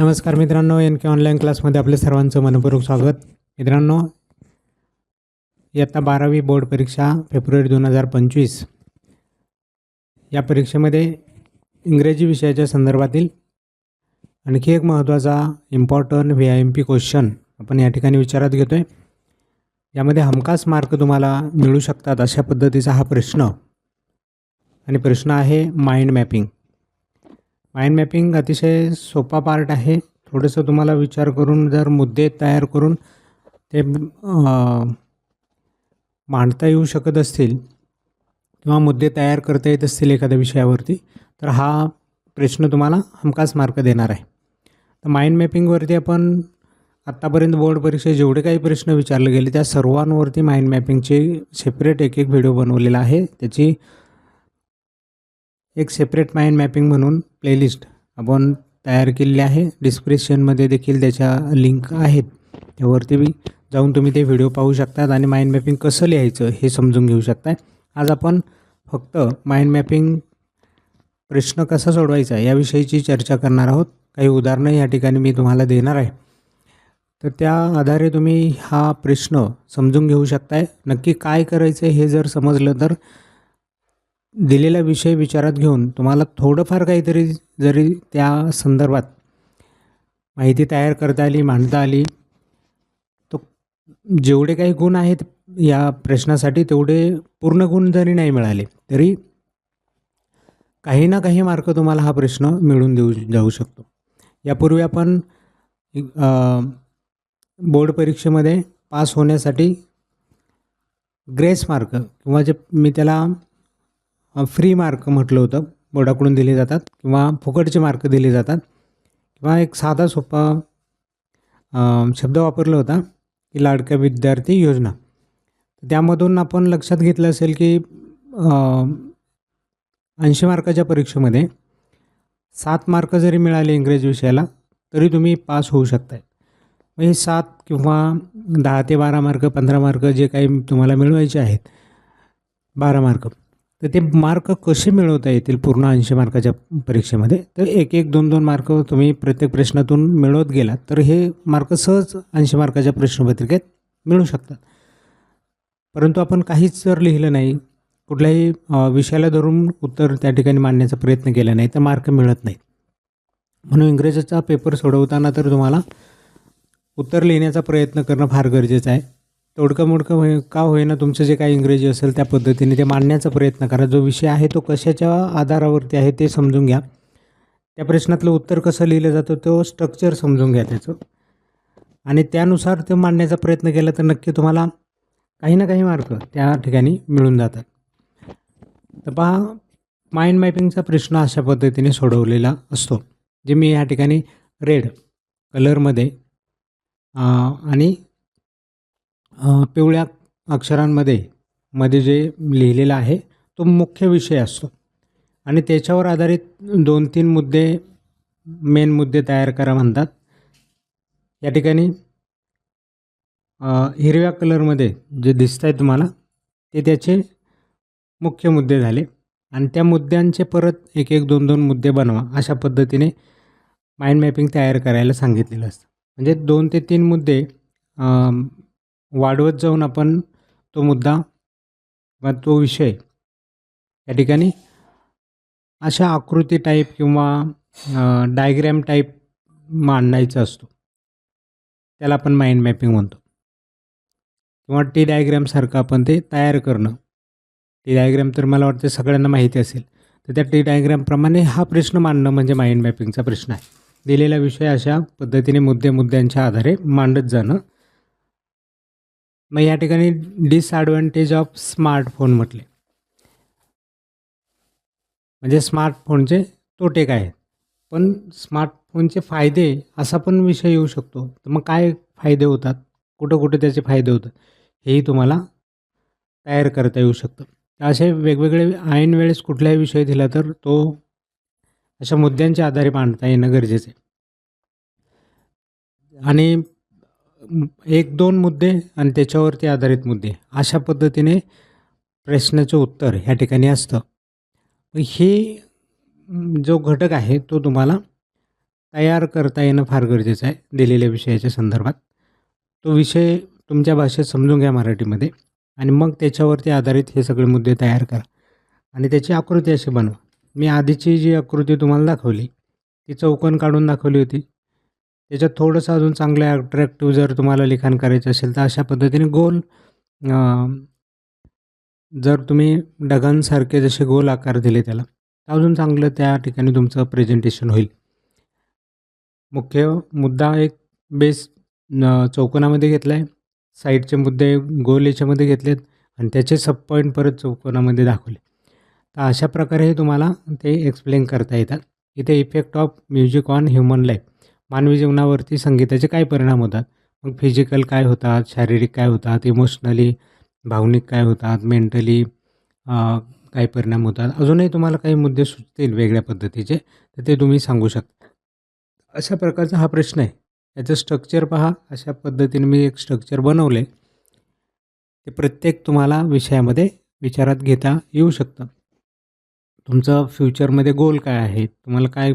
नमस्कार मित्रांनो एन के ऑनलाईन क्लासमध्ये आपले सर्वांचं मनपूर्वक स्वागत. मित्रांनो इयत्ता बारावी बोर्ड परीक्षा फेब्रुवारी दोन हजार पंचवीस. या परीक्षेमध्ये इंग्रजी विषयाच्या संदर्भातील आणखी एक महत्त्वाचा important V I M P question आपण या ठिकाणी विचारात घेतो आहे यामध्ये हमखास मार्क तुम्हाला मिळू शकतात अशा पद्धतीचा हा प्रश्न. आणि प्रश्न आहे माइंड मॅपिंग माइंड मॅपिंग अतिशय सोपा पार्ट आहे. थोडंसं तुम्हाला विचार करून जर मुद्दे तयार करून ते मांडता येऊ शकत असतील किंवा मुद्दे तयार करता येत असतील एखाद्या विषयावरती तर हा प्रश्न तुम्हाला हमखास मार्क देणार आहे. तर माइंड मॅपिंगवरती आपण आत्तापर्यंत बोर्ड परीक्षेत जेवढे काही प्रश्न विचारले गेले त्या सर्वांवरती माइंड मॅपिंगचे सेपरेट एक एक व्हिडिओ बनवलेला आहे. त्याची एक सेपरेट माइंड मॅपिंग म्हणून प्लेलिस्ट आपण तयार केलेली आहे. डिस्क्रिप्शनमध्ये देखील त्याच्या लिंक आहेत. त्यावरती बी जाऊन तुम्ही ते व्हिडिओ पाहू शकतात आणि माइंड मॅपिंग कसं लिहायचं हे समजून घेऊ शकताय. आज आपण फक्त माइंड मॅपिंग प्रश्न कसा सोडवायचा याविषयीची चर्चा करणार आहोत. काही उदाहरणं या ठिकाणी मी तुम्हाला देणार आहे. तर त्या आधारे तुम्ही हा प्रश्न समजून घेऊ शकताय. नक्की काय करायचं हे जर समजलं तर दिलेला विषय विचारात घेऊन तुम्हाला थोडंफार काहीतरी जरी त्या संदर्भात माहिती तयार करता आली मांडता आली तो जेवढे काही गुण आहेत या प्रश्नासाठी तेवढे पूर्ण गुण जरी नाही मिळाले तरी काही ना काही मार्क तुम्हाला हा प्रश्न मिळून देऊ जाऊ शकतो. यापूर्वी आपण बोर्ड परीक्षेमध्ये पास होण्यासाठी ग्रेस मार्क किंवा जे मी त्याला फ्री मार्क म्हटलं होतं. बोर्डाकडून दिले जातात किंवा फुकटचे मार्क दिले जातात. किंवा एक साधा सोपा शब्द वापरला होता की लाडक्या विद्यार्थी योजना. त्यामधून आपण लक्षात घेतलं असेल की ऐंशी मार्काच्या परीक्षेमध्ये सात मार्क जरी मिळाले इंग्रजी विषयाला तरी तुम्ही पास होऊ शकताय. मग हे सात किंवा दहा ते बारा मार्क पंधरा मार्क जे काही तुम्हाला मिळवायचे आहेत बारा मार्क. तर ते मार्क कसे मिळवता येतील? पूर्ण ऐंशी मार्काच्या परीक्षेमध्ये. तर एक एक दोन दोन मार्क तुम्ही प्रत्येक प्रश्नातून मिळवत गेलात तर हे मार्क सहज ऐंशी मार्काच्या प्रश्नपत्रिकेत मिळू शकतात. परंतु आपण काहीच जर लिहिलं नाही कुठल्याही विषयाला धरून उत्तर त्या ठिकाणी मांडण्याचा प्रयत्न केला नाही तर मार्क मिळत नाहीत. म्हणून इंग्रजीचा पेपर सोडवताना तर तुम्हाला उत्तर लिहिण्याचा प्रयत्न करणं फार गरजेचं आहे. तोडकं मोडकं होय का होईना तुमचं जे काही इंग्रजी असेल त्या पद्धतीने ते मांडण्याचा प्रयत्न करा. जो विषय आहे तो कशाच्या आधारावरती आहे ते समजून घ्या. त्या प्रश्नातलं उत्तर कसं लिहिलं जातं तो स्ट्रक्चर समजून घ्या त्याचं. आणि त्यानुसार ते मांडण्याचा प्रयत्न केला तर नक्की तुम्हाला काही ना काही मार्क त्या ठिकाणी मिळून जातात. तर पहा माइंड मॅपिंगचा प्रश्न अशा पद्धतीने सोडवलेला असतो जे मी या ठिकाणी रेड कलरमध्ये आणि पिवळ्या अक्षरांमध्ये मध्ये जे लिहिलेलं आहे तो मुख्य विषय असतो. आणि त्याच्यावर आधारित दोन तीन मुद्दे मेन मुद्दे तयार करा म्हणतात. या ठिकाणी हिरव्या कलरमध्ये जे दिसत आहे तुम्हाला ते त्याचे मुख्य मुद्दे झाले. आणि त्या मुद्द्यांचे परत एक एक दोन दोन मुद्दे बनवा अशा पद्धतीने माइंड मॅपिंग तयार करायला सांगितलेलं असतं. म्हणजे दोन ते तीन मुद्दे वाढवत जाऊन आपण तो मुद्दा किंवा तो विषय या ठिकाणी अशा आकृती टाईप किंवा डायग्रॅम टाईप मांडायचा असतो. त्याला आपण माइंड मॅपिंग म्हणतो. किंवा टी डायग्रॅमसारखं आपण ते तयार करणं. टी डायग्रॅम तर मला वाटतं सगळ्यांना माहिती असेल. तर त्या टी डायग्रॅमप्रमाणे हा प्रश्न मांडणं म्हणजे माइंड मॅपिंगचा प्रश्न आहे. दिलेला विषय अशा पद्धतीने मुद्दे मुद्द्यांच्या आधारे मांडत जाणं मग या ठिकाणी डिसॲडव्हान्टेज ऑफ स्मार्टफोन म्हटले. म्हणजे स्मार्टफोनचे तोटे काय आहेत? पण स्मार्टफोनचे फायदे असा पण विषय येऊ शकतो. तर मग काय फायदे होतात? कुठं कुठं त्याचे फायदे होतात? हेही तुम्हाला तयार करता येऊ शकतं. असे वेगवेगळे ऐन वेळेस कुठलाही विषय दिला तर तो अशा मुद्द्यांच्या आधारे मांडता येणं गरजेचं आहे. आणि एक दोन मुद्दे आणि त्याच्यावरती आधारित मुद्दे. अशा पद्धतीने प्रश्नाचं उत्तर ह्या ठिकाणी असतं. हे जो घटक आहे तो तुम्हाला तयार करता येणं फार गरजेचं आहे दिलेल्या विषयाच्या संदर्भात. तो विषय तुमच्या भाषेत समजून घ्या मराठीमध्ये आणि मग त्याच्यावरती आधारित हे सगळे मुद्दे तयार करा. आणि त्याची आकृती अशी बनवा. मी आधीची जी आकृती तुम्हाला दाखवली ती चौकोन काढून दाखवली होती. त्याच्यात थोडंसं अजून चांगलं अट्रॅक्टिव्ह जर तुम्हाला लिखाण करायचं असेल तर अशा पद्धतीने गोल जर तुम्ही ढगांसारखे जसे गोल आकार दिले त्याला तर अजून चांगलं त्या ठिकाणी तुमचं प्रेझेंटेशन होईल. मुख्य मुद्दा एक बेस चौकोनामध्ये घेतला आहे साईडचे मुद्दे गोल याच्यामध्ये घेतलेत आणि त्याचे सब पॉईंट परत चौकोनामध्ये दाखवले. तर अशा प्रकारे तुम्हाला ते एक्सप्लेन करता येतात. इथे effect of music on human life मानवी जीवनावरती संगीताचे काय परिणाम होतात? मग फिजिकल काय होतात? शारीरिक काय होतात? इमोशनली भावनिक काय होतात? मेंटली काय परिणाम होतात? अजूनही तुम्हाला काही मुद्दे सुचतील वेगळ्या पद्धतीचे तर ते तुम्ही सांगू शकता. अशा प्रकारचा हा प्रश्न आहे. याचं स्ट्रक्चर पहा. अशा पद्धतीने मी एक स्ट्रक्चर बनवले. ते प्रत्येक तुम्हाला विषयामध्ये विचारात घेता येऊ शकतं. तुमचं फ्युचरमध्ये गोल काय आहे? तुम्हाला काय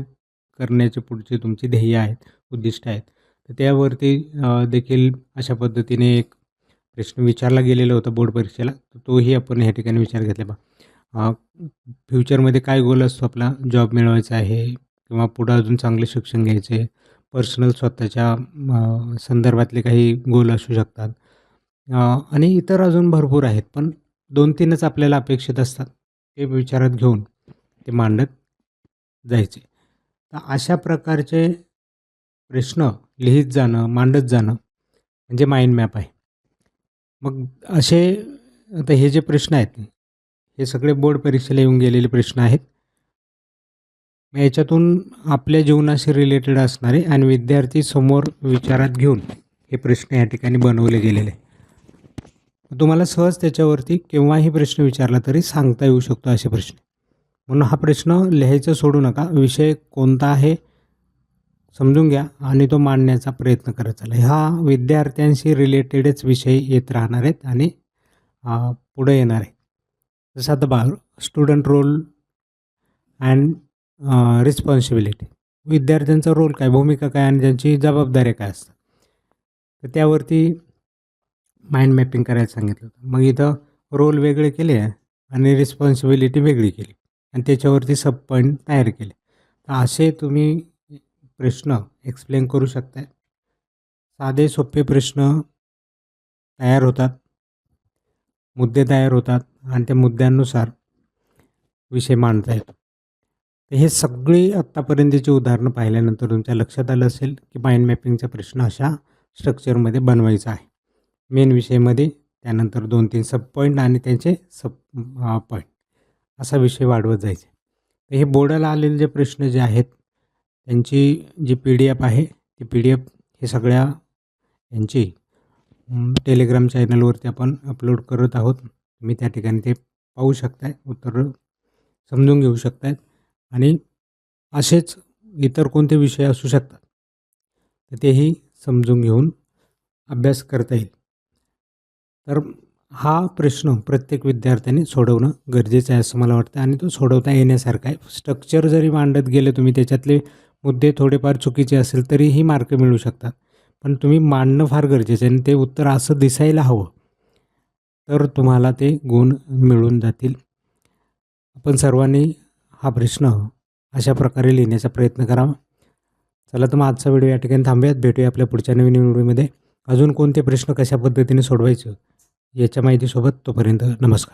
करण्याचे पुढचे तुमचे ध्येय आहेत उद्दिष्ट आहेत. तर त्यावरती देखील अशा पद्धतीने एक प्रश्न विचारला गेलेला होता बोर्ड परीक्षेला. तर तोही आपण ह्या ठिकाणी विचार घेतला बा. फ्युचरमध्ये काय गोल असतो आपला? जॉब मिळवायचा आहे किंवा पुढं अजून चांगले शिक्षण घ्यायचे पर्सनल स्वतःच्या संदर्भातले काही गोल असू शकतात. आणि इतर अजून भरपूर आहेत. पण दोन तीनच आपल्याला अपेक्षित असतात. ते विचारात घेऊन ते मांडत जायचे. तर अशा प्रकारचे प्रश्न लिहित जाणं मांडत जाणं म्हणजे माइंड मॅप आहे. मग असे आता हे जे प्रश्न आहेत हे सगळे बोर्ड परीक्षेला येऊन गेलेले प्रश्न आहेत. मग याच्यातून आपल्या जीवनाशी रिलेटेड असणारे आणि विद्यार्थी समोर विचारात घेऊन हे प्रश्न या ठिकाणी बनवले गेलेले. आहे. तुम्हाला सहज त्याच्यावरती केव्हाही प्रश्न विचारला तरी सांगता येऊ शकतो असे प्रश्न. म्हणून हा प्रश्न लिहायचं सोडू नका. विषय कोणता आहे? समजून घ्या आणि तो मांडण्याचा प्रयत्न करत चला हा विद्यार्थ्यांशी रिलेटेडच विषय येत राहणार आहेत आणि पुढे येणार आहे जसं आता बा स्टुडंट रोल अँड रिस्पॉन्सिबिलिटी विद्यार्थ्यांचा रोल काय भूमिका काय आणि त्यांची जबाबदाऱ्या काय असतात? तर त्यावरती माइंड मॅपिंग करायला सांगितलं होतं. मग इथं रोल वेगळे केले आणि रिस्पॉन्सिबिलिटी वेगळी केली. आणि त्याच्यावरती सब पॉईंट तयार केले. तर असे तुम्ही प्रश्न एक्सप्लेन करू शकता साधे सोपे प्रश्न तयार होतात. मुद्दे तयार होतात आणि त्या मुद्द्यांनुसार विषय मांडता येतो. तर हे सगळी आत्तापर्यंतची उदाहरणं पाहिल्यानंतर तुमच्या लक्षात आलं असेल की माइंड मॅपिंगचा प्रश्न अशा स्ट्रक्चरमध्ये बनवायचा आहे. मेन विषयमध्ये त्यानंतर दोन तीन सब पॉईंट आणि त्यांचे सब पॉईंट असा विषय वाढवत जायचे. तर हे बोर्डाला आलेले जे प्रश्न जे आहेत त्यांची जी पी डी एफ आहे ती पी डी एफ हे सगळ्या यांची टेलिग्राम चॅनलवरती आपण अपलोड करत आहोत. तुम्ही त्या ठिकाणी ते पाहू शकताय उत्तर समजून घेऊ शकतायत. आणि असेच इतर कोणते विषय असू शकतात तर तेही समजून घेऊन अभ्यास करता येईल. तर हा प्रश्न प्रत्येक विद्यार्थ्याने सोडवणं गरजेचं आहे असं मला वाटतं. आणि तो सोडवता येण्यासारखा आहे. स्ट्रक्चर जरी मांडत गेले तुम्ही त्याच्यातले मुद्दे थोडेफार चुकीचे असेल तरीही मार्क मिळू शकतात. पण तुम्ही मांडणं फार गरजेचं आहे आणि ते उत्तर असं दिसायला हवं तर तुम्हाला ते गुण मिळून जातील. आपण सर्वांनी हा प्रश्न अशा प्रकारे लिहिण्याचा प्रयत्न करावा. चला तर मग आजचा व्हिडिओ या ठिकाणी थांबूयात. भेटूया आपल्या पुढच्या नवीन व्हिडिओमध्ये. अजून कोणते प्रश्न कशा पद्धतीने सोडवायचे? याच्या माहितीसोबत तोपर्यंत नमस्कार.